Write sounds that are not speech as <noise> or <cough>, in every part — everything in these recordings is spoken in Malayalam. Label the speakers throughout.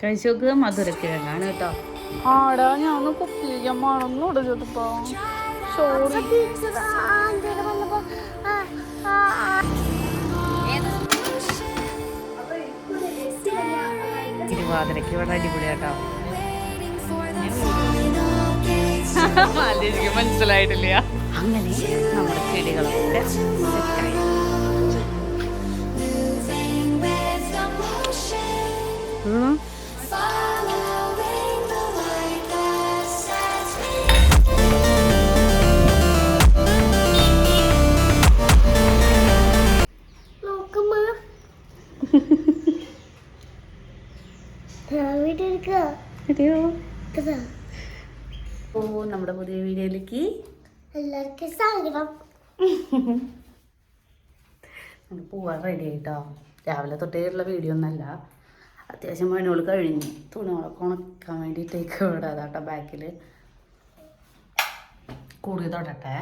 Speaker 1: കഴിച്ചു നോക്കുക മധുരക്കിഴങ്ങാണ് കേട്ടോ.
Speaker 2: ആടാ ഞാൻ കുപ്പിക്കാൻ മണന്നോട് ചേട്ടപ്പാ സോറി
Speaker 1: തിരുവാതിരക്ക് ഇവിടെ അടിപൊളി കേട്ടോ. എനിക്ക് മനസ്സിലായിട്ടില്ല. അങ്ങനെ നമ്മുടെ ചെടികളൊക്കെ സെറ്റായി. ഉം. ഓ നമ്മുടെ പുതിയ വീഡിയോയിലേക്ക്
Speaker 3: എല്ലാവർക്കും സ്വാഗതം.
Speaker 1: നമ്മൾ പോവാൻ റെഡി ആയിട്ടോ? രാവിലെ തൊട്ടേയുള്ള വീഡിയോ ഒന്നല്ല. അത്യാവശ്യം പണികൾ കഴിഞ്ഞു. തുണികളൊക്കെ ഉണക്കാൻ വേണ്ടിയിട്ടേക്ക് ഇവിടെ അതാട്ടോ ബാക്കിൽ കൂടി തൊടട്ടെ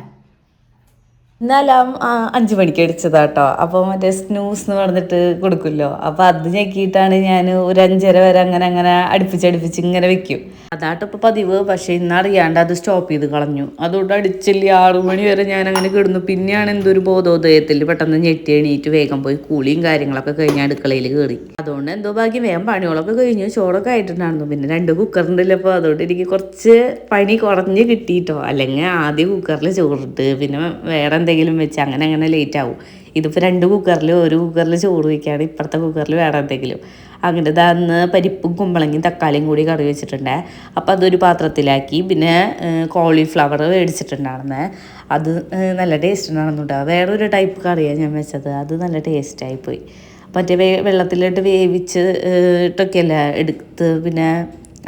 Speaker 4: എന്നാലും അഞ്ച് മണിക്ക് അടിച്ചതാ കേട്ടോ അപ്പോൾ മറ്റേ സ്നൂസ് എന്ന് പറഞ്ഞിട്ട് കൊടുക്കുമല്ലോ. അപ്പോൾ അത് ഞെക്കിയിട്ടാണ് ഞാൻ ഒരു അഞ്ചര വരെ അങ്ങനെ അങ്ങനെ അടുപ്പിച്ചടുപ്പിച്ച് ഇങ്ങനെ വെക്കും. അതാട്ടോ ഇപ്പോൾ പതിവ്. പക്ഷേ ഇന്നറിയാണ്ട് അത് സ്റ്റോപ്പ് ചെയ്ത് കളഞ്ഞു. അതുകൊണ്ട് അടിച്ചില്ല. ആറു മണി വരെ ഞാൻ അങ്ങനെ കിടന്നു. പിന്നെയാണ് എന്തൊരു ബോധോദയത്തിൽ പെട്ടെന്ന് ഞെട്ടി എണീറ്റ് വേഗം പോയി കൂളിയും കാര്യങ്ങളൊക്കെ കഴിഞ്ഞ് അടുക്കളയിൽ കയറി. അതുകൊണ്ട് എന്തോ ഭാഗ്യം വേഗം പണികളൊക്കെ കഴിഞ്ഞു. ചോറൊക്കെ ആയിട്ടുണ്ടായിരുന്നു. പിന്നെ രണ്ട് കുക്കറുണ്ടല്ലോ അപ്പോൾ അതുകൊണ്ട് എനിക്ക് കുറച്ച് പണി കുറഞ്ഞ് കിട്ടിയിട്ടോ. അല്ലെങ്കിൽ ആദ്യം കുക്കറിൽ ചോറിട്ട്. പിന്നെ വേറെ എന്തെങ്കിലും വെച്ച് അങ്ങനെ അങ്ങനെ ലേറ്റ് ആവും. ഇതിപ്പോൾ രണ്ട് കുക്കറിൽ ഒരു കുക്കറിൽ ചോറ് വയ്ക്കുകയാണ് ഇപ്പുറത്തെ കുക്കറിൽ വേറെ എന്തെങ്കിലും. അങ്ങനെ അന്ന് പരിപ്പും കുമ്പളങ്ങി തക്കാളിയും കൂടി കറി വെച്ചിട്ടുണ്ട്. അപ്പോൾ അതൊരു പാത്രത്തിലാക്കി പിന്നെ കോളിഫ്ലവർ മേടിച്ചിട്ടുണ്ടായിരുന്നേ അത് നല്ല ടേസ്റ്റ് ഉണ്ടായിരുന്നുണ്ട് വേറൊരു ടൈപ്പ് കറിയാണ് ഞാൻ വെച്ചത്. അത് നല്ല ടേസ്റ്റായി പോയി. മറ്റേ വേ വെള്ളത്തിലിട്ട് വേവിച്ച് ഇട്ടൊക്കെയല്ല എടുത്ത് പിന്നെ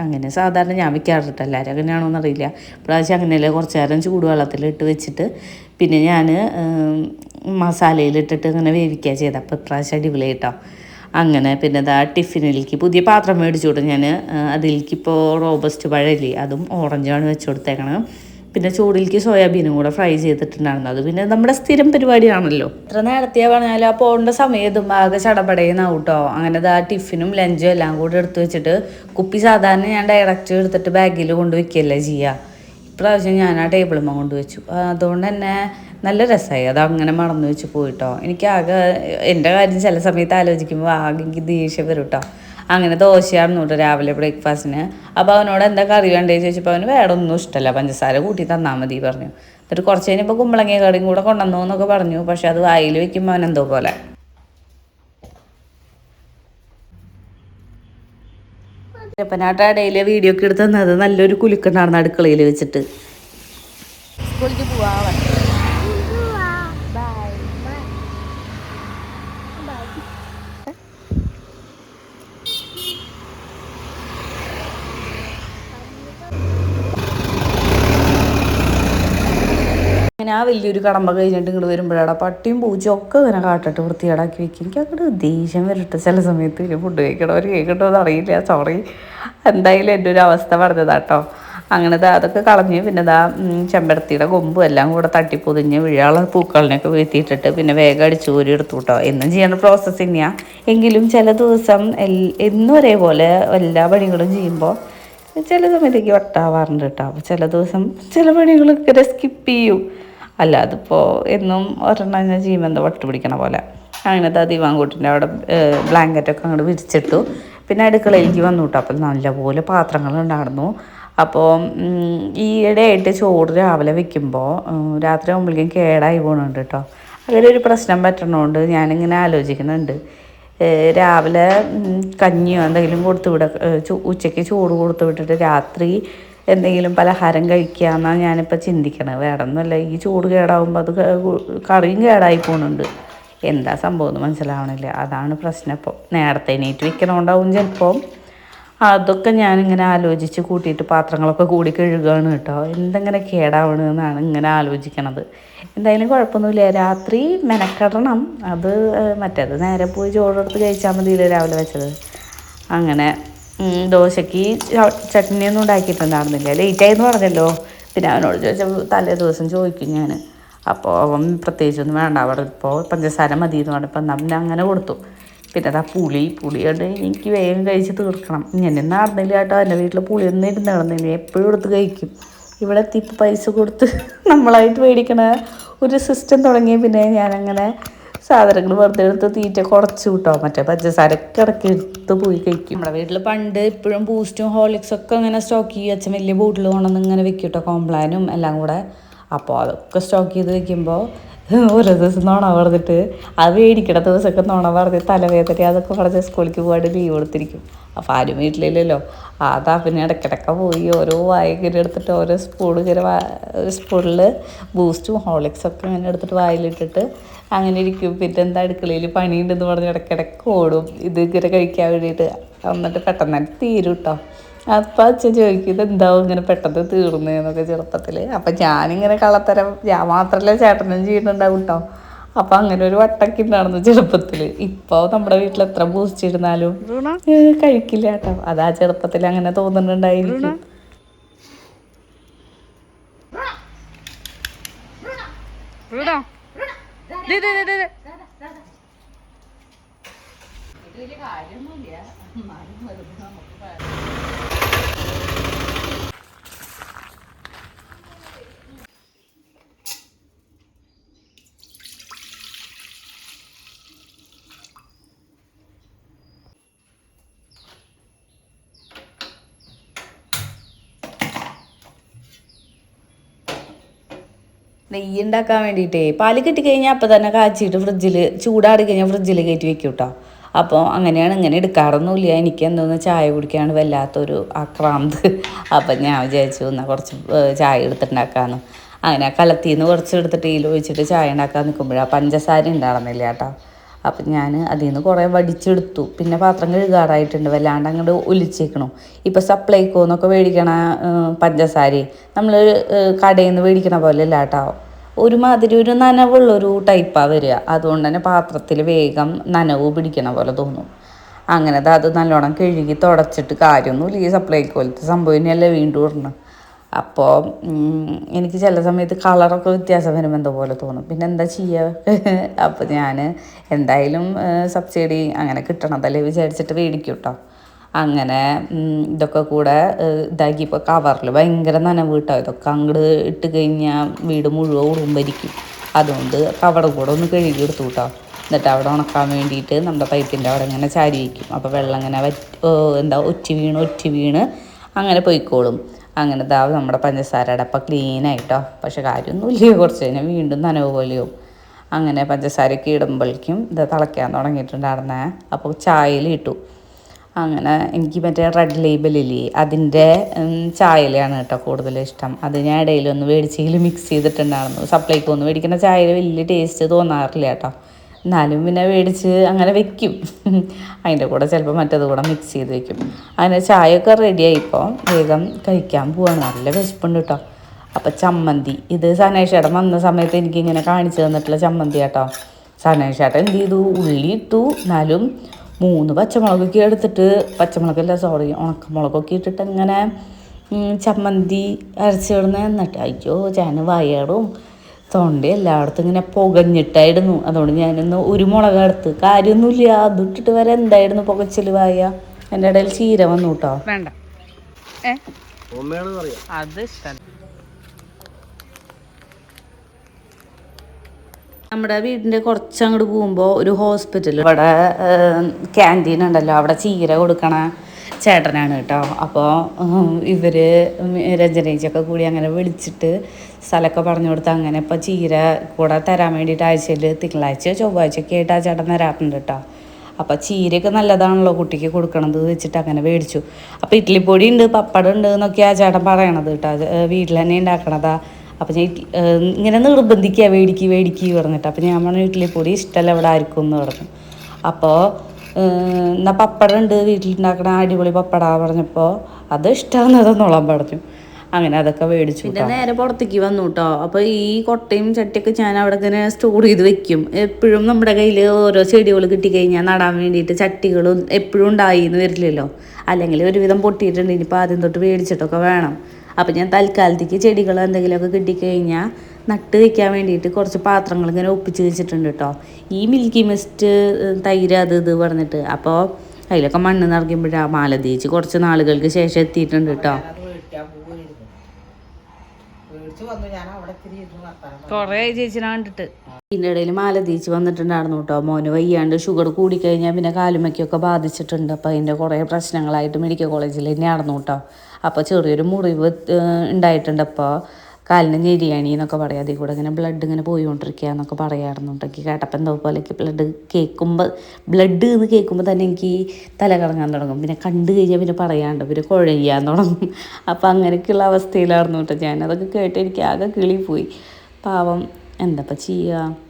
Speaker 4: അങ്ങനെ സാധാരണ ഞാൻ വെക്കാറുണ്ട് എല്ലാവരും. അങ്ങനെയാണോന്ന് അറിയില്ല. പ്രാവശ്യം അങ്ങനെയല്ല കുറച്ച് നേരം ചൂടുവെള്ളത്തിലിട്ട് വെച്ചിട്ട് പിന്നെ ഞാൻ മസാലയിലിട്ടിട്ട് അങ്ങനെ വേവിക്കുക ചെയ്തത്. അപ്പോൾ ഇപ്രാവശ്യം അടിപൊളി കേട്ടോ അങ്ങനെ പിന്നെ ഇതാ ടിഫിനിലേക്ക് പുതിയ പാത്രം മേടിച്ചു കൊടുത്തു ഞാൻ അതിലേക്ക് ഇപ്പോൾ റോബസ്റ്റ് പഴയില്ലേ അതും ഓറഞ്ചാണ് വെച്ച് കൊടുത്തേക്കണം. പിന്നെ ചൂടിലേക്ക് സോയാബീനും കൂടെ ഫ്രൈ ചെയ്തിട്ടുണ്ടായിരുന്നു. അത് പിന്നെ നമ്മുടെ സ്ഥിരം പരിപാടിയാണല്ലോ. എത്ര നേരത്തെയാ പറഞ്ഞാലും ആ പോകേണ്ട സമയത്തും ആകെ ചടപടയുന്നാവും കേട്ടോ അങ്ങനെ ആ ടിഫിനും ലഞ്ചും എല്ലാം കൂടെ എടുത്തു വെച്ചിട്ട് കുപ്പി സാധാരണ ഞാൻ ഡയറക്റ്റ് എടുത്തിട്ട് ബാഗിൽ കൊണ്ടുവയ്ക്കുകയല്ലേ ചെയ്യുക ഇപ്രാവശ്യം ഞാൻ ആ ടേബിളുമ്മ കൊണ്ടുവച്ചു അതുകൊണ്ട് തന്നെ നല്ല രസമായി അത് അങ്ങനെ മറന്നു വെച്ച് പോയിട്ടോ. എനിക്ക് ആകെ എന്റെ കാര്യം ചില സമയത്ത് ആലോചിക്കുമ്പോൾ ആകെ എനിക്ക് ദേഷ്യം വരും കേട്ടോ അങ്ങനെ ദോശയായിരുന്നു കേട്ടോ രാവിലെ ബ്രേക്ക്ഫാസ്റ്റിന്. അപ്പോൾ അവനോട് എന്താ കറി വേണ്ടേ ചോദിച്ചപ്പോൾ അവന് വേറെ ഒന്നും ഇഷ്ടമല്ല പഞ്ചസാര കൂട്ടി തന്നാൽ മതി പറഞ്ഞു. എന്നിട്ട് കുറച്ച് കഴിഞ്ഞപ്പോൾ കുമ്പളങ്ങ കറിയും കൂടെ കൊണ്ടുവന്നു എന്നൊക്കെ പറഞ്ഞു. പക്ഷെ അത് വായിൽ വെക്കുമ്പോൾ അവൻ എന്തോ പോലെ. അപ്പനാട്ട ഇടയിൽ വീഡിയോ ഒക്കെ എടുത്ത് തന്നത് നല്ലൊരു കുലുക്കുണ്ടായിരുന്നു അടുക്കളയിൽ വെച്ചിട്ട്.
Speaker 2: സ്കൂളിലേക്ക് പോവാ
Speaker 4: അങ്ങനെ ആ വലിയൊരു കടമ്പ കഴിഞ്ഞിട്ട് ഇങ്ങോട്ട് വരുമ്പോഴാണ് പട്ടിയും പൂച്ചയും ഒക്കെ ഇങ്ങനെ കാട്ടിട്ട് വൃത്തികേടാക്കി വെക്കും. എനിക്ക് അങ്ങോട്ട് ദേഷ്യം വരട്ടെ. ചില സമയത്ത് ഇനി ഫുഡ് കഴിക്കണോ? അവർ കേൾക്കട്ടോ എന്ന് അറിയില്ല. സോറി എന്തായാലും എന്റെ ഒരു അവസ്ഥ പറഞ്ഞതാട്ടോ അങ്ങനെ അതൊക്കെ കളഞ്ഞ് പിന്നെ ദാ ചെമ്പരത്തിയുടെ കൊമ്പും എല്ലാം കൂടെ തട്ടി പൊതിഞ്ഞ് വിഴാള പൂക്കളിനൊക്കെ വീഴ്ത്തിയിട്ടിട്ട് പിന്നെ വേഗം അടിച്ചു കോരി എടുത്തു കേട്ടോ എന്നും ചെയ്യേണ്ട പ്രോസസ്സ് തന്നെയാണ് എങ്കിലും ചില ദിവസം എന്നും ഒരേപോലെ എല്ലാ പണികളും ചെയ്യുമ്പോൾ ചില സമയത്തേക്ക് വട്ടാവാറുണ്ട് കേട്ടോ അപ്പോൾ ചില ദിവസം ചില പണികളൊക്കെ സ്കിപ്പ് ചെയ്യും. അല്ലാതെ അതിപ്പോൾ എന്നും ഒരെണ്ണം ഞാൻ ചെയ്യുമ്പോൾ വട്ടു പിടിക്കണ പോലെ. അങ്ങനത്തെ ദിവാങ്കൂട്ടിന്റെ അവിടെ ബ്ലാങ്കറ്റൊക്കെ അങ്ങോട്ട് വിരിച്ചിട്ടു. പിന്നെ അടുക്കളയിലേക്ക് വന്നു കേട്ടോ അപ്പം നല്ലപോലെ പാത്രങ്ങളുണ്ടായിരുന്നു അപ്പോൾ ഈയിടെയായിട്ട് ചോറ് രാവിലെ വെക്കുമ്പോൾ രാത്രി ആകുമ്പോഴേക്കും കേടായി പോകുന്നുണ്ട് കേട്ടോ അങ്ങനെ ഒരു പ്രശ്നം പറ്റണോണ്ട് ഞാനിങ്ങനെ ആലോചിക്കുന്നുണ്ട്. രാവിലെ കഞ്ഞിയോ എന്തെങ്കിലും കൊടുത്തു വിട ഉച്ചയ്ക്ക് ചോറ് കൊടുത്തു വിട്ടിട്ട് രാത്രി എന്തെങ്കിലും പലഹാരം കഴിക്കാമെന്നാണ് ഞാനിപ്പോൾ ചിന്തിക്കണത്. വേറെ ഒന്നുമല്ല ഈ ചൂട് കേടാവുമ്പോൾ അത് കറിയും കേടായി പോകുന്നുണ്ട് എന്താ സംഭവം എന്ന് മനസ്സിലാവണില്ല. അതാണ് പ്രശ്നം ഇപ്പോൾ നേരത്തെ എണീറ്റ് വെക്കണോണ്ടാവും ചിലപ്പോൾ അതൊക്കെ ഞാനിങ്ങനെ ആലോചിച്ച് കൂട്ടിയിട്ട് പാത്രങ്ങളൊക്കെ കൂടി കഴുകുകയാണ് കേട്ടോ. എന്തെങ്ങനെ കേടാവണമെന്നാണ് ഇങ്ങനെ ആലോചിക്കണത്. എന്തായാലും കുഴപ്പമൊന്നുമില്ല. രാത്രി മെനക്കെടണം. അത് മറ്റേത് നേരെ പോയി ചോറെടുത്ത് കഴിച്ചാൽ മതിയില്ല രാവിലെ വെച്ചത്. അങ്ങനെ ദോശയ്ക്ക് ചട്നി ചട്നിയൊന്നും ഉണ്ടാക്കിയിട്ടുണ്ടായിരുന്നില്ല ലേറ്റായി എന്ന് പറഞ്ഞല്ലോ. പിന്നെ അവനോട് ചോദിച്ചപ്പോൾ തലേ ദിവസം ചോദിക്കും ഞാൻ അപ്പോൾ അവൻ പ്രത്യേകിച്ചൊന്നും വേണ്ട അവിടെ ഇപ്പോൾ പഞ്ചസാര മതി എന്ന് പറഞ്ഞപ്പോൾ എന്നാൽ പിന്നെ അങ്ങനെ കൊടുത്തു. പിന്നെ അതാ പുളി പുളി കൊണ്ട് എനിക്ക് വേഗം കഴിച്ച് തീർക്കണം. ഇങ്ങനെ നടന്നില്ല കേട്ടോ. എന്റെ വീട്ടിൽ പുളിയൊന്നും ഇരുന്ന് നടന്നില്ല എപ്പോഴും എടുത്ത് കഴിക്കും. ഇവിടെ എത്തിയപ്പോൾ പൈസ കൊടുത്ത് നമ്മളായിട്ട് മേടിക്കണ ഒരു സിസ്റ്റം തുടങ്ങിയ പിന്നെ ഞാനങ്ങനെ സാധനങ്ങൾ വെറുതെ എടുത്ത് തീറ്റ കുറച്ച് കിട്ടോ മറ്റേ പഞ്ചസാരക്ക് ഇടയ്ക്ക് എടുത്ത് പോയി കഴിക്കും. നമ്മുടെ വീട്ടിൽ പണ്ട് ഇപ്പോഴും ബൂസ്റ്റും ഹോളിക്സും ഒക്കെ ഇങ്ങനെ സ്റ്റോക്ക് ചെയ്യും. അച്ഛൻ വലിയ ബോട്ടിൽ കൊണ്ടുവന്ന് ഇങ്ങനെ വെക്കും കേട്ടോ കോംപ്ലാനും എല്ലാം കൂടെ. അപ്പോൾ അതൊക്കെ സ്റ്റോക്ക് ചെയ്ത് വെക്കുമ്പോൾ ഓരോ ദിവസം നോണ പറഞ്ഞിട്ട്. അത് മേടിക്കണ ദിവസമൊക്കെ നോണ പറഞ്ഞ് തലവേദന അതൊക്കെ പറഞ്ഞ് സ്കൂളിലേക്ക് പോകാണ്ട് ലീവ് കൊടുത്തിരിക്കും. അപ്പം ആരും വീട്ടിലില്ലല്ലോ. അതാ പിന്നെ ഇടയ്ക്കിടയ്ക്ക് പോയി ഓരോ വായകരെ എടുത്തിട്ട് ഓരോ സ്പൂൺ ഇങ്ങനെ ഒരു സ്പൂണിൽ ബൂസ്റ്റും ഹോളിക്സൊക്കെ ഇങ്ങനെ എടുത്തിട്ട് വായിലിട്ടിട്ട് അങ്ങനെ ഇരിക്കും. പിന്നെ എന്താ അടുക്കളയിൽ പണിയുണ്ടെന്ന് പറഞ്ഞ് ഇടയ്ക്കിടയ്ക്ക് ഓടും. ഇത് ഇങ്ങനെ കഴിക്കാൻ വേണ്ടിയിട്ട്. എന്നിട്ട് പെട്ടെന്ന് തന്നെ തീരും കേട്ടോ അപ്പം അച്ഛൻ ചോദിക്കും എന്താവും ഇങ്ങനെ പെട്ടെന്ന് തീർന്നതെന്നൊക്കെ ചെറുപ്പത്തിൽ അപ്പം ഞാനിങ്ങനെ കള്ളത്തരം ഞാൻ മാത്രമല്ല ചേട്ടനും ചെയ്യുന്നുണ്ടാവും കേട്ടോ അപ്പം അങ്ങനെ ഒരു വട്ടക്കി ഉണ്ടായിരുന്നു ചെറുപ്പത്തിൽ ഇപ്പോൾ നമ്മുടെ വീട്ടിൽ എത്ര പൂസിച്ചിരുന്നാലും കഴിക്കില്ല കേട്ടോ അതാ ചെറുപ്പത്തിൽ അങ്ങനെ തോന്നുന്നുണ്ടായിരിക്കും.
Speaker 2: റൂണോ
Speaker 4: നെയ്യ് ഉണ്ടാക്കാൻ വേണ്ടിയിട്ടേ. പാൽ കിട്ടിക്കഴിഞ്ഞാൽ അപ്പം തന്നെ കാച്ചിട്ട് ഫ്രിഡ്ജിൽ ചൂടാറി കഴിഞ്ഞാൽ ഫ്രിഡ്ജിൽ കയറ്റി വെക്കും കേട്ടോ അപ്പോൾ അങ്ങനെയാണ് ഇങ്ങനെ എടുക്കാറൊന്നുമില്ല. എനിക്ക് എന്തോന്ന് ചായ കുടിക്കാണ്ട് വല്ലാത്തൊരു ആക്രാന്ത്. അപ്പം ഞാൻ വിചാരിച്ചു എന്നാൽ കുറച്ച് ചായ എടുത്തിട്ടുണ്ടാക്കാമെന്ന് അങ്ങനെ കലത്തിൽ നിന്ന് കുറച്ച് എടുത്തിട്ട് ഇതിൽ ഒഴിച്ചിട്ട് ചായ ഉണ്ടാക്കാൻ നിൽക്കുമ്പോഴാണ് പഞ്ചസാര ഉണ്ടാകണമെന്നില്ല കേട്ടോ. അപ്പം ഞാൻ അതിൽ നിന്ന് കുറേ വടിച്ചെടുത്തു. പിന്നെ പാത്രം കഴുകാറായിട്ടുണ്ട്. വല്ലാണ്ട് അങ്ങോട്ട് ഒലിച്ചേക്കണു. ഇപ്പം സപ്ലൈക്കോ എന്നൊക്കെ മേടിക്കണ ഏഹ്, പഞ്ചസാര നമ്മൾ കടയിൽ നിന്ന് മേടിക്കണ പോലെ അല്ല കേട്ടോ ഒരുമാതിരി ഒരു നനവുള്ളൊരു ടൈപ്പാണ് വരിക. അതുകൊണ്ട് തന്നെ പാത്രത്തിൽ വേഗം നനവ് പിടിക്കണ പോലെ തോന്നും. അങ്ങനെ അത് നല്ലോണം കഴുകി തുടച്ചിട്ട് കാര്യമൊന്നുമില്ല ഈ സപ്ലൈക്കോലത്തെ സംഭവം തന്നെയല്ലേ വീണ്ടും ഇടണം. അപ്പോൾ എനിക്ക് ചില സമയത്ത് കളറൊക്കെ വ്യത്യാസം വരുമ്പോൾ എന്തോ പോലെ തോന്നും. പിന്നെ എന്താ ചെയ്യുക <laughs> അപ്പോൾ ഞാൻ എന്തായാലും സബ്സിഡി അങ്ങനെ കിട്ടണതല്ലേ വിചാരിച്ചിട്ട് മേടിക്കും കേട്ടോ അങ്ങനെ ഇതൊക്കെ കൂടെ ഇതാക്കി. ഇപ്പോൾ കവറിൽ ഭയങ്കര നനവ് കിട്ടാം? ഇതൊക്കെ അങ്ങോട്ട് ഇട്ട് കഴിഞ്ഞാൽ വീട് മുഴുവൻ ഉറുമ്പരിക്കും. അതുകൊണ്ട് കവറ് കൂടെ ഒന്ന് കഴുകി എടുത്തു കേട്ടോ. എന്നിട്ട് അവിടെ ഉണക്കാൻ വേണ്ടിയിട്ട് നമ്മുടെ പൈപ്പിന്റെ അവിടെ ഇങ്ങനെ ചാരി വയ്ക്കും അപ്പോൾ വെള്ളം ഇങ്ങനെ വറ്റ് എന്താ ഒറ്റി വീണ് ഒറ്റി വീണ് അങ്ങനെ പോയിക്കോളും. അങ്ങനെ ഇതാവും നമ്മുടെ പഞ്ചസാര അടപ്പ ക്ലീനായിട്ടോ പക്ഷെ കാര്യമൊന്നുമില്ല. കുറച്ച് കഴിഞ്ഞാൽ വീണ്ടും നനവ് പോലെയാവും. അങ്ങനെ പഞ്ചസാരയ്ക്ക് ഇടുമ്പോഴേക്കും ഇത് തിളയ്ക്കാൻ തുടങ്ങിയിട്ടുണ്ടായിരുന്നേ. അപ്പോൾ ചായയിൽ ഇട്ടു. അങ്ങനെ എനിക്ക് മറ്റേ റെഡ് ലേബലില്ലേ അതിന്റെ ചായയിലാണ് കേട്ടോ കൂടുതൽ ഇഷ്ടം. അത് ഞാൻ ഇടയിലൊന്ന് മേടിച്ചെങ്കിലും മിക്സ് ചെയ്തിട്ടുണ്ടായിരുന്നു. സപ്ലൈക്ക് ഒന്ന് മേടിക്കുന്ന ചായയിൽ വലിയ ടേസ്റ്റ് തോന്നാറില്ല കേട്ടോ. എന്നാലും പിന്നെ മേടിച്ച് അങ്ങനെ വെക്കും. അതിന്റെ കൂടെ ചിലപ്പോൾ മറ്റത് കൂടെ മിക്സ് ചെയ്ത് വെക്കും. അങ്ങനെ ചായയൊക്കെ റെഡിയായിപ്പോൾ വേഗം കഴിക്കാൻ പോവാണ്. നല്ല വിശപ്പുണ്ട് കേട്ടോ അപ്പം ചമ്മന്തി. ഇത് സനേഷേട്ടൻ വന്ന സമയത്ത് എനിക്കിങ്ങനെ കാണിച്ചു തന്നിട്ടുള്ള ചമ്മന്തി കേട്ടോ സനേഷേട്ടൻ എന്ത് ചെയ്തു? ഉള്ളി ഇട്ടു. എന്നാലും മൂന്ന് പച്ചമുളകൊക്കെ എടുത്തിട്ട് പച്ചമുളകല്ല സോറി ഉണക്കമുളകൊക്കെ ഇട്ടിട്ട് ഇങ്ങനെ ചമ്മന്തി അരച്ചിടുന്ന എന്നിട്ട് അയ്യോ ചേന വയറും തൊണ്ട എല്ലായിടത്തും ഇങ്ങനെ പുകഞ്ഞിട്ടായിരുന്നു. അതുകൊണ്ട് ഞാനിന്ന് ഒരു മുളക് എടുത്ത് കാര്യമൊന്നുമില്ല. അതിട്ടിട്ട് വരെ എന്തായിരുന്നു പുകച്ചിൽ വായ? എന്റെ ഇടയിൽ ചീര വന്നു കേട്ടോ.
Speaker 2: വേണ്ട. അത് ഇഷ്ടം
Speaker 4: നമ്മുടെ വീടിന്റെ കുറച്ചങ്ങോട്ട് പോകുമ്പോൾ ഒരു ഹോസ്പിറ്റൽ ഇവിടെ ക്യാന്റീൻ ഉണ്ടല്ലോ. അവിടെ ചീര കൊടുക്കണ. ചേട്ടനാണ് കേട്ടോ. അപ്പോൾ ഇവർ രഞ്ജനേച്ചൊക്കെ കൂടി അങ്ങനെ വിളിച്ചിട്ട് സ്ഥലമൊക്കെ പറഞ്ഞു കൊടുത്ത് അങ്ങനെ ഇപ്പോൾ ചീര കൂടെ തരാൻ വേണ്ടിയിട്ട് ആഴ്ചയിൽ തിങ്കളാഴ്ച ചൊവ്വാഴ്ചയൊക്കെ ആയിട്ട് ആ ചേട്ടൻ തരാറുണ്ട് കേട്ടോ. അപ്പോൾ ചീരയൊക്കെ നല്ലതാണല്ലോ കുട്ടിക്ക് കൊടുക്കണത് വെച്ചിട്ട് അങ്ങനെ മേടിച്ചു. അപ്പോൾ ഇഡ്ഡലിപ്പൊടി ഉണ്ട് പപ്പടം ഉണ്ട് എന്നൊക്കെ ആ ചേട്ടൻ പറയണത് കേട്ടോ. വീട്ടിൽ തന്നെ ഉണ്ടാക്കണതാ. അപ്പം ഞാൻ ഇങ്ങനെ നിർബന്ധിക്കുക മേടിക്ക് മേടിക്ക് പറഞ്ഞിട്ട്. അപ്പം ഞാൻ പറഞ്ഞു ഇഡ്ഡലിപ്പൊടി ഇഷ്ടമല്ല ഇവിടെ ആർക്കും എന്ന് പറഞ്ഞു. അപ്പോൾ എന്നാൽ പപ്പടം ഉണ്ട് വീട്ടിലുണ്ടാക്കണ അടിപൊളി പപ്പട പറഞ്ഞപ്പോൾ അത് ഇഷ്ടമാണെന്നതെന്നോളാൻ പറഞ്ഞു. അങ്ങനെ അതൊക്കെ മേടിച്ചു പിന്നെ നേരെ പുറത്തേക്ക് വന്നു കേട്ടോ അപ്പോൾ ഈ കൊട്ടയും ചട്ടിയൊക്കെ ഞാൻ അവിടെ ഇങ്ങനെ സ്റ്റോർ ചെയ്ത് വെക്കും. എപ്പോഴും നമ്മുടെ കയ്യിൽ ഓരോ ചെടികൾ കിട്ടിക്കഴിഞ്ഞാൽ നടാൻ വേണ്ടിയിട്ട് ചട്ടികളും എപ്പോഴും ഉണ്ടായി എന്ന് വരില്ലല്ലോ. അല്ലെങ്കിൽ ഒരുവിധം പൊട്ടിയിട്ടുണ്ട്. ഇനിയിപ്പോൾ ആദ്യം തൊട്ട് മേടിച്ചിട്ടൊക്കെ വേണം. അപ്പം ഞാൻ തൽക്കാലത്തേക്ക് ചെടികൾ എന്തെങ്കിലുമൊക്കെ കിട്ടിക്കഴിഞ്ഞാൽ നട്ട് വയ്ക്കാൻ വേണ്ടിയിട്ട് കുറച്ച് പാത്രങ്ങൾ ഇങ്ങനെ ഒപ്പിച്ച് വെച്ചിട്ടുണ്ട് കേട്ടോ ഈ മിൽക്കി മിസ്റ്റ് തൈര് അത് ഇത് പറഞ്ഞിട്ട്. അപ്പോൾ അതിലൊക്കെ മണ്ണ് നിറയ്ക്കുമ്പോഴാണ് മാലതീച്ച് കുറച്ച് നാളുകൾക്ക് ശേഷം എത്തിയിട്ടുണ്ട് കേട്ടോ.
Speaker 2: കൊറേ ചേച്ചിനെ കണ്ടിട്ട്.
Speaker 4: ഇതിന്റെ ഇടയിൽ മാലതീച്ച് വന്നിട്ടുണ്ടായിരുന്നു കേട്ടോ മോന് വയ്യാണ്ട് ഷുഗർ കൂടിക്കഴിഞ്ഞാൽ പിന്നെ കാലുമയ്ക്കൊക്കെ ബാധിച്ചിട്ടുണ്ട്. അപ്പോൾ അതിന്റെ കുറേ പ്രശ്നങ്ങളായിട്ട് മെഡിക്കൽ കോളേജിൽ തന്നെ ആയിരുന്നു കേട്ടോ അപ്പോൾ ചെറിയൊരു മുറിവ് ഉണ്ടായിട്ടുണ്ട്. അപ്പോൾ കാലിന് ഞെരിയാണി എന്നൊക്കെ പറയാം. അതിൽ കൂടെ ഇങ്ങനെ ബ്ലഡ് ഇങ്ങനെ പോയിക്കൊണ്ടിരിക്കുക എന്നൊക്കെ പറയാറുണ്ടെങ്കിൽ കേട്ടപ്പം എന്തോ പോലെയൊക്കെ ബ്ലഡ് കേൾക്കുമ്പോൾ ബ്ലഡ് എന്ന് കേൾക്കുമ്പോൾ തന്നെ എനിക്ക് തല കറങ്ങാൻ തുടങ്ങും. പിന്നെ കണ്ടു കഴിഞ്ഞാൽ പിന്നെ പറയാണ്ട് പിന്നെ കുഴയാൻ തുടങ്ങും. അപ്പോൾ അങ്ങനെയൊക്കെയുള്ള അവസ്ഥയിലായിരുന്നു കേട്ടോ ഞാൻ. അതൊക്കെ കേട്ട് എനിക്ക് ആകെ കിളി പോയി. പാവം എന്തപ്പം ചെയ്യുക?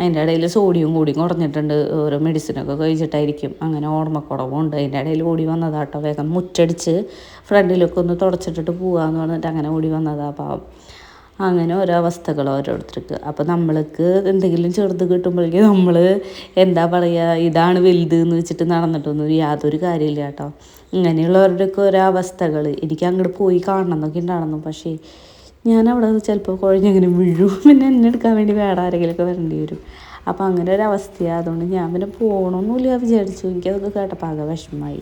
Speaker 4: അതിന്റെ ഇടയിൽ സോഡിയം കൂടി കുറഞ്ഞിട്ടുണ്ട്. ഓരോ മെഡിസിനൊക്കെ കഴിച്ചിട്ടായിരിക്കും. അങ്ങനെ ഓർമ്മക്കുറവുണ്ട്. അതിന്റെ ഇടയിൽ ഓടി വന്നതാട്ടോ. വേഗം മുറ്റടിച്ച് ഫ്രണ്ടിലൊക്കെ ഒന്ന് തുടച്ചിട്ടിട്ട് പോകാമെന്ന് പറഞ്ഞിട്ട് അങ്ങനെ ഓടി വന്നതാ പാവം. അങ്ങനെ ഓരോ അവസ്ഥകൾ ഓരോരുത്തർക്ക്. അപ്പോൾ നമ്മൾക്ക് എന്തെങ്കിലും ചെറുത് കിട്ടുമ്പോഴേക്കും നമ്മൾ എന്താ പറയുക ഇതാണ് വലുത് എന്ന് വെച്ചിട്ട് നടന്നിട്ടൊന്നും യാതൊരു കാര്യമില്ല കേട്ടോ. ഇങ്ങനെയുള്ളവരുടെയൊക്കെ ഓരോ അവസ്ഥകൾ. എനിക്ക് അങ്ങോട്ട് പോയി കാണണം എന്നൊക്കെ ഉണ്ടായിരുന്നു. പക്ഷേ ഞാൻ അവിടെ ചിലപ്പോൾ കുഴഞ്ഞങ്ങനെ വീഴും. പിന്നെ എന്നെ എടുക്കാൻ വേണ്ടി വേറെ ആരെങ്കിലുമൊക്കെ വരേണ്ടി വരും. അപ്പോൾ അങ്ങനെ ഒരു അതുകൊണ്ട് ഞാൻ പിന്നെ പോകണമെന്നില്ല വിചാരിച്ചു. എനിക്കതൊക്കെ കേട്ടപ്പോൾ ആകെ വിഷമമായി.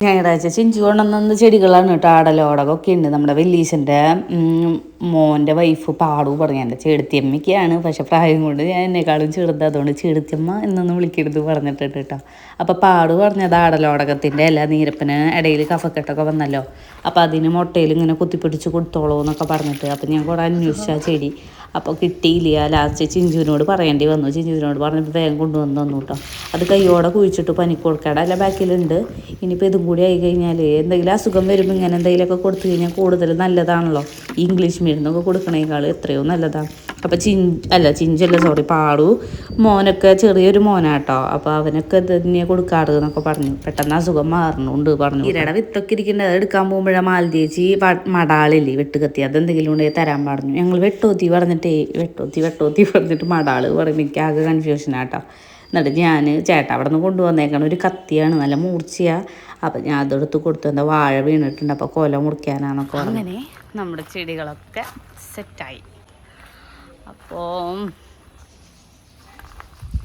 Speaker 4: ഞായറാഴ്ച ചിഞ്ചു കൊണ്ടുവന്ന ചെടികളാണ് കേട്ടോ. ആടലോടകമൊക്കെ ഉണ്ട്. നമ്മുടെ വെല്ലീശന്റെ മോന്റെ വൈഫ് പാടു പറഞ്ഞു. എന്റെ ചെടുത്തിയമ്മയ്ക്കാണ്. പക്ഷെ പ്രായം കൊണ്ട് ഞാൻ എന്നെക്കാളും ചെറുത്. അതുകൊണ്ട് ചെടുത്തിയമ്മ എന്നൊന്നും വിളിക്കരുത് പറഞ്ഞിട്ടുണ്ട് കേട്ടോ. അപ്പോൾ പാട് പറഞ്ഞത് ആടലോടകത്തിന്റെ എല്ലാ നീരപ്പന് ഇടയിൽ കഫക്കെട്ടൊക്കെ വന്നല്ലോ. അപ്പോൾ അതിന് മുട്ടയിൽ ഇങ്ങനെ കുത്തിപ്പിടിച്ച് കൊടുത്തോളൂ എന്നൊക്കെ പറഞ്ഞിട്ട് അപ്പോൾ ഞാൻ കുറേ അന്വേഷിച്ച ചെടി. അപ്പോൾ കിട്ടിയില്ല ലാസ്റ്റ് ചിഞ്ചുവിനോട് പറയേണ്ടി വന്നു. ചിഞ്ചുവിനോട് പറഞ്ഞപ്പോൾ വേഗം കൊണ്ടുവന്ന് തന്നു കേട്ടോ അത് കൈയോടെ കുഴിച്ചിട്ട് പനി കൊടുക്കേണ്ട അല്ല ബാക്കിലുണ്ട്. ഇനിയിപ്പോൾ ഇതും കൂടി ആയി കഴിഞ്ഞാൽ എന്തെങ്കിലും അസുഖം വരുമ്പോൾ ഇങ്ങനെ എന്തെങ്കിലുമൊക്കെ കൊടുത്തു കഴിഞ്ഞാൽ കൂടുതൽ നല്ലതാണല്ലോ. ഇംഗ്ലീഷ് മരുന്നൊക്കെ കൊടുക്കണേക്കാൾ എത്രയോ നല്ലതാണ്. അപ്പോൾ ചിഞ്ച് അല്ല ചിഞ്ചല്ല സോറി പാടു. മോനൊക്കെ ചെറിയൊരു മോനാട്ടോ. അപ്പോൾ അവനൊക്കെ ഇത് തന്നെ കൊടുക്കാറ് എന്നൊക്കെ പറഞ്ഞു. പെട്ടെന്ന് അസുഖം മാറണുണ്ട് പറഞ്ഞു. ഇരയുടെ വിത്തൊക്കെ ഇരിക്കേണ്ടത് അത് എടുക്കാൻ പോകുമ്പോഴാണ് മാലതേച്ചി മടാളില്ലേ വെട്ടുകത്തി. അതെന്തെങ്കിലും ഉണ്ടെങ്കിൽ തരാൻ പറഞ്ഞു. ഞങ്ങൾ വെട്ടോത്തി പറഞ്ഞിട്ടേ വെട്ടോത്തി വെട്ടോത്തി പറഞ്ഞിട്ട് മടാൾ പറയും. എനിക്ക് ആകെ കൺഫ്യൂഷനാട്ടോ എന്നിട്ട് ഞാൻ ചേട്ടാ അവിടെ നിന്ന് കൊണ്ടുവന്നേക്കണ ഒരു കത്തിയാണ്. നല്ല മൂർച്ചയാണ് അപ്പം ഞാൻ അതെടുത്ത് കൊടുത്തു. എന്താ വാഴ വീണിട്ടുണ്ട്. അപ്പോൾ കൊല മുറിക്കാനാന്നൊക്കെ പറഞ്ഞു.
Speaker 1: അങ്ങനെ നമ്മുടെ ചെടികളൊക്കെ സെറ്റായി അപ്പോൾ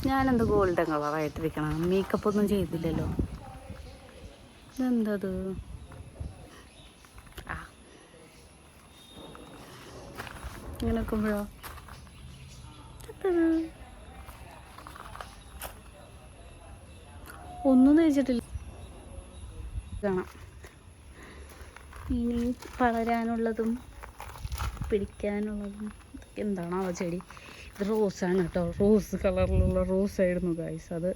Speaker 1: ഞാനെന്ത് ഗോൾഡൻ കളറായിട്ടിരിക്കണം മേക്കപ്പ് ഒന്നും ചെയ്തില്ലല്ലോ. ഇതെന്തത്? ആ. ഇങ്ങനെ നിൽക്കുമ്പോഴോ ഒന്നും തേച്ചിട്ടില്ല. കാണാം ഇനി വളരാനുള്ളതും പിടിക്കാനുള്ളതും. എന്താണോ ആ ചെടി. ഇത് റോസാണ് കേട്ടോ. റോസ് കളറിലുള്ള റോസ് ആയിരുന്നു ഗൈസ് അത്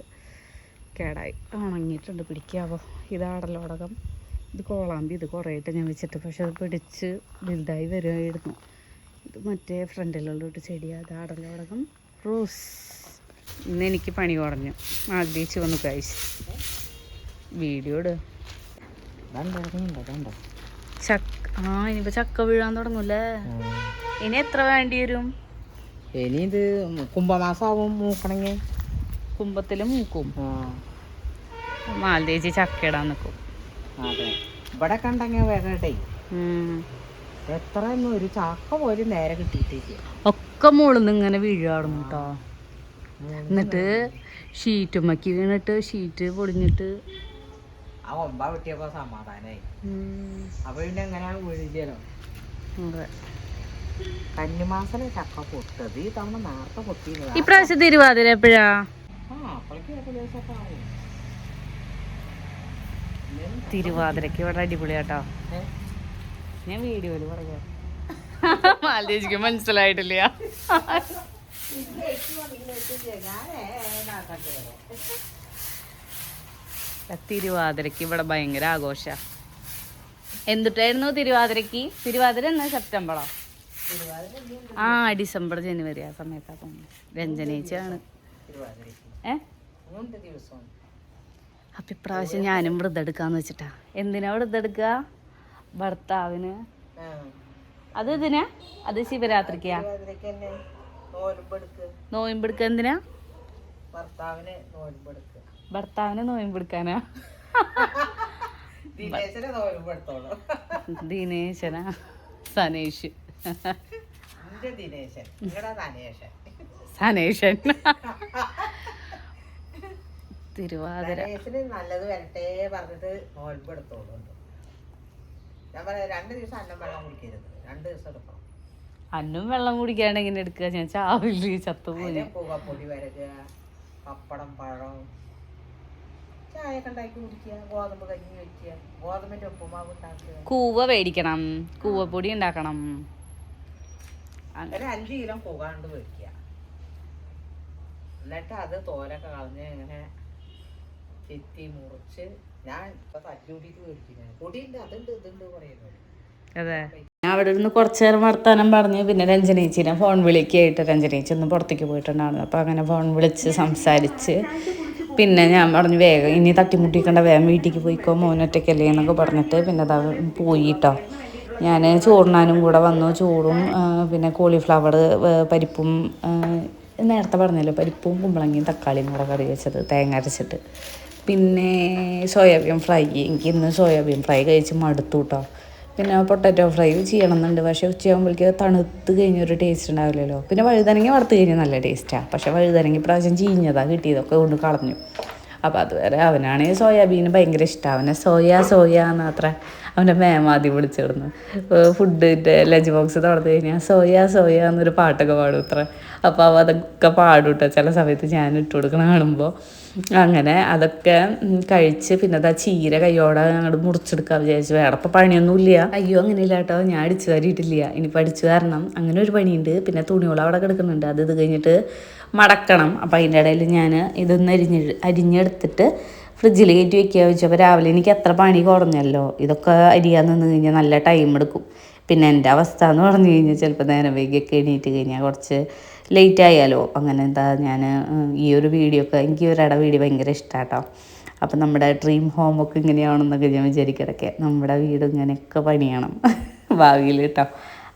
Speaker 1: കേടായി. ഉണങ്ങിയിട്ടുണ്ട്. പിടിക്കാവോ? ഇതാടലോടകം ഇത് കോളാമ്പി. ഇത് കുറേയിട്ട് ഞാൻ വെച്ചിട്ട്. പക്ഷെ അത് പിടിച്ച് വലുതായി വരുമായിരുന്നു ഇത് മറ്റേ ഫ്രണ്ടിലുള്ള ഒരു ചെടിയാണ് അത് ആടലോടകം റോസ്. ഇന്ന് എനിക്ക് പണി കുറഞ്ഞു. ആഗ്രഹിച്ച് വന്നു ഗൈസ് വീഡിയോ
Speaker 5: ഇതുണ്ടോ.
Speaker 1: ചക്ക ആ ഇനിയിപ്പോ ചക്ക വീഴാൻ തുടങ്ങൂലേ ഇനി എത്ര വേണ്ടി വരും?
Speaker 5: ഇനി ഇത് കുംഭമാസമാവും മൂക്കണെങ്കിൽ
Speaker 1: കുംഭത്തിൽ മൂക്കും മാലതേച്ചി ചക്കയിടാൻ നിൽക്കും
Speaker 5: അതെ. ഇവിടെ കണ്ടെങ്കിൽ വേഗട്ടെ എത്ര ഒരു ചാക്ക പോലും നേരെ കിട്ടിയിട്ടില്ല.
Speaker 1: ഒക്കെ മുകളിൽ ഇങ്ങനെ വീഴാടുന്നു കേട്ടോ എന്നിട്ട് ഷീറ്റ് ഉമ്മക്കി വീണിട്ട് ഷീറ്റ് പൊടിഞ്ഞിട്ട്
Speaker 5: ആ ഒമ്പ വെട്ടിയപ്പോ സമാധാനായി. അപ്പൊ പിന്നെ എങ്ങനെയാണ് വീഴിച്ചാലോ
Speaker 1: അതെ.
Speaker 5: കന്നിമാസത്തിലെ ചക്ക പൊട്ടത് ഈ തവണ നേരത്തെ പൊട്ടിയിരുന്നത്
Speaker 1: ഇപ്രാവശ്യം തിരുവാതിര എപ്പോഴാ?
Speaker 5: ആ അപ്പോഴേക്കും ഏകദേശമൊക്കെ ആവും.
Speaker 1: തിരുവാതിരക്ക് ഇവിടെ അടിപൊളിയാട്ടോ ഞാൻ വീഡിയോയിൽ പറയാം. മാലതേച്ചിക്ക് മനസ്സിലായിട്ടില്ല. തിരുവാതിരക്ക് ഇവിടെ ഭയങ്കര ആഘോഷ. എന്തിട്ടായിരുന്നു തിരുവാതിരക്ക്? തിരുവാതിര എന്നാ സെപ്റ്റംബറോ? ആ ഡിസംബർ ജനുവരി ആ സമയത്താ രഞ്ജനേച്ചാണ്
Speaker 5: തിരുവാതിരയ്ക്ക്.
Speaker 1: ഏ? അപ്പൊ ഇപ്രാവശ്യം ഞാനും വ്രതം എടുക്കാന്ന് വെച്ചിട്ടാ. എന്തിനാ വ്രതം എടുക്കുക ഭർത്താവിന്. അത് ഇതിനാ അത് ശിവരാത്രിക്കാ. നോയമ്പെടുക്ക എന്തിനാ?
Speaker 5: ഭർത്താവിന്
Speaker 1: നോയമ്പെടുക്കാനാ.
Speaker 5: ദിനേശനാ.
Speaker 1: സനേഷ്. സനേഷൻ <laughs> തിരുവാതിര.
Speaker 5: നല്ലത് വരട്ടെ പറഞ്ഞിട്ട് ഞാൻ പറയാം രണ്ട് ദിവസം അന്നം വെള്ളം കുടിക്കരുത്. രണ്ട് ദിവസം എടുക്കണം.
Speaker 1: അന്നും വെള്ളം കുടിക്കാണ്ട് എങ്ങനെ എടുക്കുക ഞാൻ ചാവില്ല ചത്തുപോയി.
Speaker 5: പൂവപ്പൊടി വരകുക പപ്പടം പഴം ചായ ഒക്കെ ഉണ്ടാക്കി കുടിക്കുക ഗോതമ്പ് കഞ്ഞി വെക്കുക ഗോതമ്പിന്റെ ഉപ്പുമാവ് ഉണ്ടാക്കുക.
Speaker 1: കൂവ മേടിക്കണം കൂവപ്പൊടി ഉണ്ടാക്കണം.
Speaker 5: ഒരു അഞ്ച് കിലോ പുകാണ്ട് വെക്കുക. എന്നിട്ട് അത് തോലൊക്കെ കളഞ്ഞ് ഇങ്ങനെ ചെത്തി മുറിച്ച് ഞാൻ ഇപ്പൊ തല്ലൂടിയിട്ട് മേടിക്കുന്നത് പൊടിയുണ്ട് അതുണ്ട് ഇതുണ്ട് പറയുന്നത്
Speaker 1: അതെ.
Speaker 4: ഞാൻ അവിടെ ഇരുന്ന് കുറച്ച് നേരം വർത്താനം പറഞ്ഞ് പിന്നെ രഞ്ജനീച്ചിനെ ഫോൺ വിളിക്കായിട്ട് രഞ്ജനീച്ചി ഒന്ന് പുറത്തേക്ക് പോയിട്ടുണ്ടായിരുന്നു. അപ്പോൾ അങ്ങനെ ഫോൺ വിളിച്ച് സംസാരിച്ച് പിന്നെ ഞാൻ പറഞ്ഞു വേഗം ഇനി തട്ടിമുട്ടിക്കണ്ട വേഗം വീട്ടിലേക്ക് പോയിക്കോ മോനൊറ്റയ്ക്കല്ലേ എന്നൊക്കെ പറഞ്ഞിട്ട് പിന്നെ അതാ പോയി കേട്ടോ ഞാൻ ചോറിനാനും കൂടെ വന്നു. ചോറും പിന്നെ കോളിഫ്ലവർ പരിപ്പും നേരത്തെ പറഞ്ഞല്ലോ പരിപ്പും കുമ്പളങ്ങയും തക്കാളിയും കൂടെ കറി വെച്ചത് തേങ്ങ അരച്ചിട്ട്. പിന്നെ സോയാബീൻ ഫ്രൈ. എനിക്ക് ഇന്ന് സോയാബീൻ ഫ്രൈ കഴിച്ച് മടുത്തു കേട്ടോ പിന്നെ പൊട്ടാറ്റോ ഫ്രൈ ചെയ്യണമെന്നുണ്ട്. പക്ഷേ ഉച്ചയാകുമ്പോഴേക്ക് തണുത്ത് കഴിഞ്ഞൊരു ടേസ്റ്റ് ഉണ്ടാവില്ലല്ലോ. പിന്നെ വഴുതനങ്ങ വറുത്ത് കഴിഞ്ഞാൽ നല്ല ടേസ്റ്റാണ് പക്ഷേ വഴുതനങ്ങ പ്രാവശ്യം ചീഞ്ഞതാണ് കിട്ടിയതൊക്കെ കൊണ്ട് കളഞ്ഞു. അപ്പോൾ അതുവരെ അവനാണെങ്കിൽ സോയാബീന് ഭയങ്കര ഇഷ്ടമാണ് അവനെ സോയ സോയ എന്ന് അത്ര അവന്റെ മേമ ആദ്യം വിളിച്ചിടുന്നു. ഫുഡിന്റെ ലഞ്ച് ബോക്സ് തുറന്നു കഴിഞ്ഞാൽ സോയ സോയ എന്നൊരു പാട്ടൊക്കെ പാടും ഇത്ര അപ്പോൾ അതൊക്കെ പാടും കേട്ടോ ചില സമയത്ത് ഞാൻ ഇട്ട് കൊടുക്കണ കാണുമ്പോൾ അങ്ങനെ അതൊക്കെ കഴിച്ച് പിന്നെ അതാ ചീര കയ്യോടെ അങ്ങോട്ട് മുറിച്ചെടുക്കാൻ വിചാരിച്ചു. വേറെ ഇപ്പം പണിയൊന്നുമില്ല അയ്യോ അങ്ങനെയില്ല കേട്ടോ. ഞാൻ അടിച്ചു വാരിയിട്ടില്ല. ഇനി പഠിച്ചു കാരണം അങ്ങനെ ഒരു പണിയുണ്ട്. പിന്നെ തുണികൾ അവിടെ കിടക്കുന്നുണ്ട്. അത് ഇത് കഴിഞ്ഞിട്ട് മടക്കണം. അപ്പം അതിന്റെ ഇടയിൽ ഞാൻ ഇതൊന്ന് അരിഞ്ഞ് അരിഞ്ഞെടുത്തിട്ട് ഫ്രിഡ്ജിൽ കയറ്റി വെക്കുക വെച്ചു രാവിലെ എനിക്ക് എത്ര പണി കുറഞ്ഞല്ലോ. ഇതൊക്കെ അരിയാൻ നിന്ന് കഴിഞ്ഞാൽ നല്ല ടൈം എടുക്കും പിന്നെ എന്റെ അവസ്ഥ എന്ന് പറഞ്ഞു കഴിഞ്ഞാൽ ചിലപ്പോൾ നേരം വൈകിയൊക്കെ എണീറ്റ് കഴിഞ്ഞാൽ കുറച്ച് ലേറ്റ് ആയാലോ? അങ്ങനെ എന്താ ഞാൻ ഈ ഒരു വീഡിയോ ഒക്കെ എനിക്ക് ഒരട വീഡിയോ ഭയങ്കര ഇഷ്ടമാട്ടോ അപ്പം നമ്മുടെ ഡ്രീം ഹോമൊക്കെ ഇങ്ങനെയാണെന്നൊക്കെ ഞാൻ വിചാരിക്കിടക്കെ നമ്മുടെ വീട് ഇങ്ങനെയൊക്കെ പണിയണം <laughs> ഭാവിയിൽ കേട്ടോ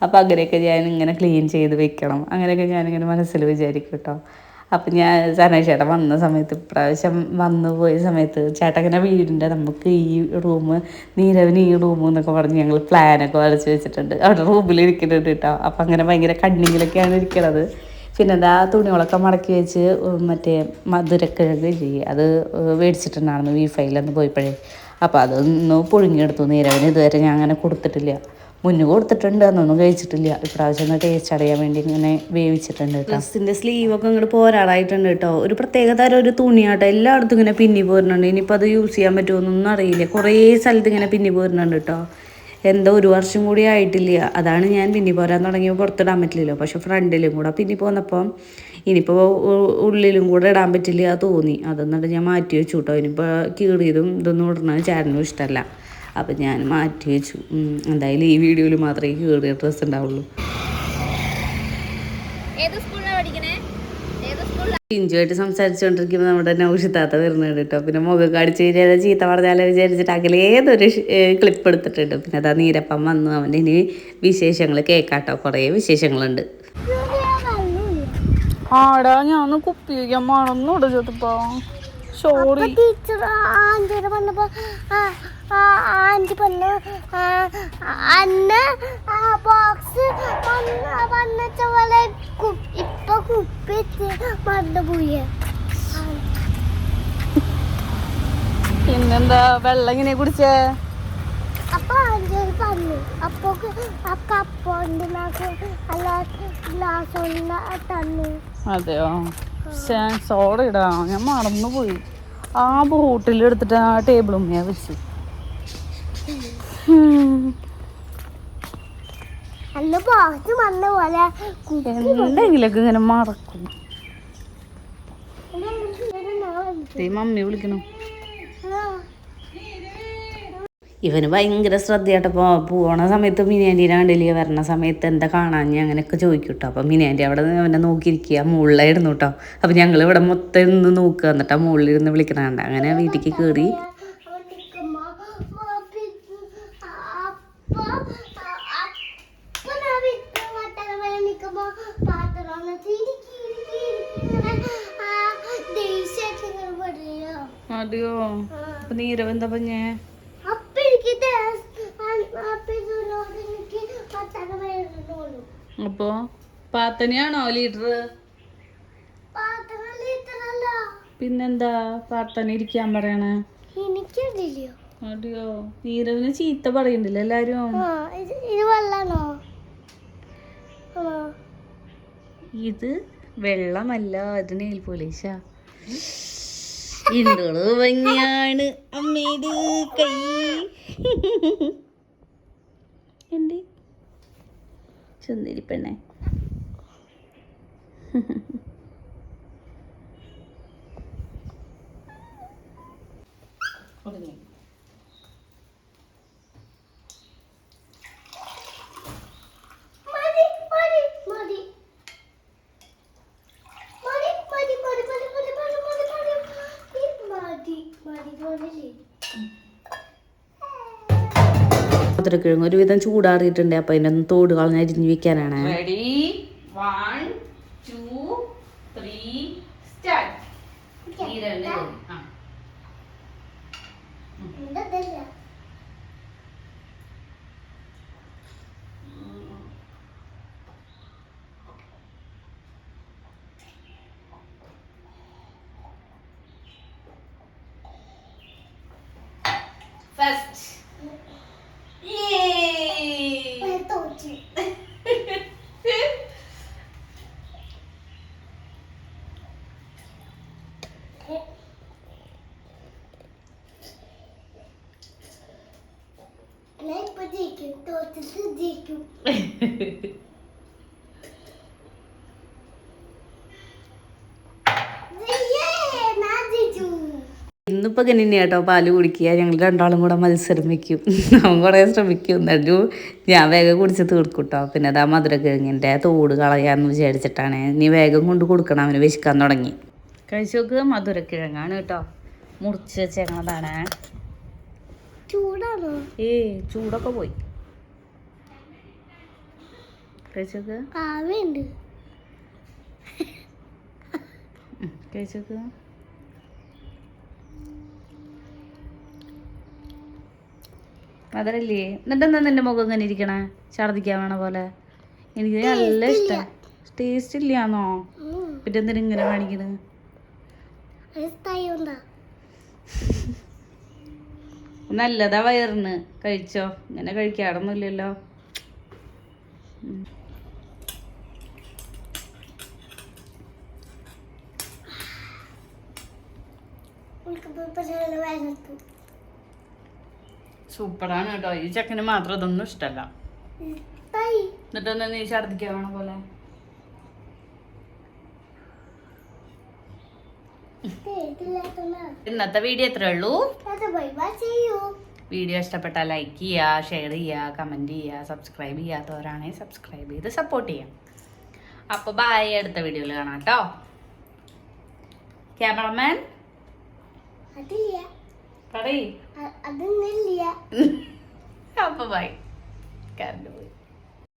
Speaker 4: അപ്പോൾ അങ്ങനെയൊക്കെ ഞാൻ ഇങ്ങനെ ക്ലീൻ ചെയ്ത് വെക്കണം. അങ്ങനെയൊക്കെ ഞാനിങ്ങനെ മനസ്സിൽ വിചാരിക്കും കേട്ടോ അപ്പം ഞാൻ സനേഷ് ചേട്ടൻ വന്ന സമയത്ത് ഇപ്രാവശ്യം വന്നു പോയ സമയത്ത് ചേട്ടൻ ഇങ്ങനെ വീടിന്റെ നമുക്ക് ഈ റൂം നീരവിന് ഈ റൂം എന്നൊക്കെ പറഞ്ഞ് ഞങ്ങൾ പ്ലാനൊക്കെ വരച്ച് വെച്ചിട്ടുണ്ട്. അവിടെ റൂമിൽ ഇരിക്കുന്നുണ്ട് കേട്ടോ അപ്പം അങ്ങനെ ഭയങ്കര കണ്ണിങ്ങിലൊക്കെയാണ് ഇരിക്കണത്. പിന്നെ എന്താ തുണികളൊക്കെ മടക്കി വെച്ച് മറ്റേ മധുരക്കിഴങ്ങ് ചെയ്യുക അത് മേടിച്ചിട്ടുണ്ടായിരുന്നു വി ഫൈലൊന്ന് പോയപ്പോഴേ. അപ്പോൾ അതൊന്ന് പുഴുങ്ങിയെടുത്തു നീരവന് ഇതുവരെ ഞാൻ അങ്ങനെ കൊടുത്തിട്ടില്ല. മുന്നേ കൊടുത്തിട്ടുണ്ട് അന്നൊന്നും കഴിച്ചിട്ടില്ല. ഇപ്രാവശ്യം ഒന്ന് ടേസ്റ്റ് അറിയാൻ വേണ്ടി ഇങ്ങനെ വേവിച്ചിട്ടുണ്ട് ഡ്രസ്സിന്റെ സ്ലീവൊക്കെ ഇങ്ങോട്ട് പോരാടായിട്ടുണ്ട് കേട്ടോ. ഒരു പ്രത്യേക തരം ഒരു തുണിയാട്ടോ എല്ലായിടത്തും ഇങ്ങനെ പിന്നി പോരുന്നുണ്ട്. ഇനിയിപ്പോൾ അത് യൂസ് ചെയ്യാൻ പറ്റുമോ പറ്റുമോന്നൊന്നും അറിയില്ല. കുറേ സ്ഥലത്ത് ഇങ്ങനെ പിന്നി പോരുന്നുണ്ട് കേട്ടോ. എന്തോ ഒരു വർഷം കൂടി ആയിട്ടില്ല. അതാണ് ഞാൻ പിന്നി പോരാൻ തുടങ്ങിയപ്പോൾ പുറത്തിടാൻ പറ്റില്ലല്ലോ. പക്ഷെ ഫ്രണ്ടിലും കൂടെ. പിന്നി പോന്നപ്പം ഇനിയിപ്പോൾ ഉള്ളിലും കൂടെ ഇടാൻ പറ്റില്ല തോന്നി. അതെന്നിട്ട് ഞാൻ മാറ്റി വെച്ചു കേട്ടോ ഇനിയിപ്പോൾ കീറിയതും ഇതൊന്നും ഇടണത് ചേട്ടനും ഇഷ്ടമല്ല അപ്പം ഞാൻ മാറ്റി വെച്ചു. എന്തായാലും ഈ വീഡിയോയിൽ മാത്രമേ കീറിയ ഡ്രസ്സ് ഉണ്ടാവുള്ളൂ. ചിഞ്ചുമായിട്ട് സംസാരിച്ചുകൊണ്ടിരിക്കുമ്പോൾ നമ്മുടെ നൗഷിത്താത്ത വരുന്നുണ്ട് കേട്ടോ പിന്നെ മുഖം കാണിച്ച് കഴിഞ്ഞാൽ ചീത്ത പറഞ്ഞാലോ വിചാരിച്ചിട്ട് അകലെ ഏതൊരു ക്ലിപ്പ് എടുത്തിട്ടുണ്ട്. പിന്നെ അതാ നീരപ്പം വന്നു. അവന്റെ ഇനി വിശേഷങ്ങൾ കേൾക്കാട്ടോ. കുറേ വിശേഷങ്ങളുണ്ട്.
Speaker 1: ആടാ ഞാൻ കുപ്പി മണന്നു ചെത്തപ്പോ സോറി
Speaker 3: ടീച്ചർ ആന്റിയുടെ വന്നപ്പോ ആന്റി പറഞ്ഞു അന്ന് ബോക്സ് വന്നിച്ച പോലെ ഇപ്പൊ കുപ്പി മറന്നുപോയി
Speaker 1: പിന്നെന്താ വെള്ളം ഇങ്ങനെ കുടിച്ചേ?
Speaker 3: അപ്പൊ ആന്റി പറഞ്ഞു അപ്പൊ ആ കപ്പോണ്ട് അല്ല ഗ്ലാസ് തന്നു.
Speaker 1: അതെയോ? സോറി ഇടാ ഞാൻ മറന്നു പോയി ആ ബോട്ടിൽ എടുത്തിട്ട് ആ ടേബിൾ ഉമ്മയാ വെച്ചു. എന്തെങ്കിലൊക്കെ ഇങ്ങനെ മറക്കും. മമ്മി വിളിക്കണം
Speaker 4: ഇവന് ഭയങ്കര ശ്രദ്ധയായിട്ടപ്പോൾ പോണ സമയത്ത് മിനിയാന്റീനെ കണ്ടില്ലേ? വരണ സമയത്ത് എന്താ കാണാൻ അങ്ങനെയൊക്കെ ചോദിക്കും കേട്ടോ അപ്പം മിനിയാന്റി അവിടെ നിന്ന് അവനെ നോക്കിയിരിക്കുക. മുകളിലായിരുന്നു കേട്ടോ. അപ്പം ഞങ്ങൾ ഇവിടെ മൊത്തം ഇന്ന് നോക്കുക. എന്നിട്ട് ആ മുകളിലിരുന്ന് വിളിക്കണ കണ്ട. അങ്ങനെ വീട്ടിലേക്ക് കയറി
Speaker 1: അതെയോ? അപ്പൊ നീരവ് എന്താ പറഞ്ഞേ?
Speaker 3: അപ്പോ
Speaker 1: പാത്തനെയാണോ ലീഡർ പിന്നെന്താ പാത്തന ഇരിക്കാൻ പറയണേ? ചീത്ത പറയണ്ടല്ലോ എല്ലാരും?
Speaker 3: ഇത്
Speaker 1: വെള്ളമല്ല അത് നെയിൽ പോലീഷാ. ഇന്നോൾ ഭംഗിയാണ്. അമ്മയുടെ കൈ. എന്തേ? സുന്ദരി പെണ്ണേ
Speaker 4: മധുരക്കിഴങ്ങ് ഒരുവിധം ചൂടാറിയിട്ടുണ്ട്. അപ്പൊ അതിന്റെ ഒന്ന് തോട് കളഞ്ഞ് അരിഞ്ഞു വെക്കാനാണ്.
Speaker 1: Ready one two three start
Speaker 3: എന്തല്ല
Speaker 4: ഇന്നിപ്പോ ഇങ്ങനെ തന്നെയാ കേട്ടോ പാൽ കുടിക്കുക. ഞങ്ങൾ രണ്ടാളും കൂടെ മത്സരം വയ്ക്കും <laughs> അവൻ കുറേ ശ്രമിക്കും. എന്നിട്ട് ഞാൻ വേഗം കുടിച്ച് തീർക്കും കേട്ടോ പിന്നെ അതാ മധുരക്കിഴങ്ങിന്റെ തോട് കളയാന്ന് വിചാരിച്ചിട്ടാണ്. നീ വേഗം കൊണ്ട് കൊടുക്കണം. അവന് വിശക്കാൻ തുടങ്ങി.
Speaker 1: കഴിച്ചു കഴിച്ചോക്ക് മധുരക്കിഴങ്ങാണ് കേട്ടോ. മുറിച്ച് വെച്ചേക്കണതാണ്.
Speaker 3: ചൂടാണോ?
Speaker 1: ഏ ചൂടൊക്കെ പോയി. കഴിച്ചു
Speaker 3: ആവിണ്ട്
Speaker 1: ഉം, കഴിച്ചോക്ക് മധുരല്ലേ എന്നിട്ട് എന്താ നിന്റെ മുഖം ഇങ്ങനെ ഇരിക്കണേ ഛർദിക്കാൻ വേണ പോലെ എനിക്ക് നല്ല ഇഷ്ടം ടേസ്റ്റ് ഇല്ലാന്നോ പിന്നെ എന്തിനും ഇങ്ങനെ കാണിക്കണ് നല്ലതാ വയറിന് കഴിച്ചോ ഇങ്ങനെ കഴിക്കാറൊന്നുമില്ലല്ലോ
Speaker 3: എനിക്ക്
Speaker 1: സൂപ്പറാണ് കേട്ടോ. ഈ ചെക്കന് മാത്രം ഇതൊന്നും ഇഷ്ടമല്ല എന്നിട്ടൊന്നും നീ ഛർദിക്കാവണ വേണ പോലെ? ഇന്നത്തെ വീഡിയോ എത്ര ഉള്ളൂ. വീഡിയോ ഇഷ്ടപ്പെട്ടാൽ ലൈക്ക് ചെയ്യുക ഷെയർ ചെയ്യുക കമന്റ് ചെയ്യുക സബ്സ്ക്രൈബ് ചെയ്യാത്തവരാണെങ്കിൽ സബ്സ്ക്രൈബ് ചെയ്ത് സപ്പോർട്ട് ചെയ്യാം. അപ്പോൾ ബായ് അടുത്ത വീഡിയോയിൽ കാണാം കേട്ടോ. ക്യാമറമാൻ
Speaker 3: അതില്ല.
Speaker 1: പറയ്. <laughs> അപ്പൊ ബൈ കറണ്ട് പോയി.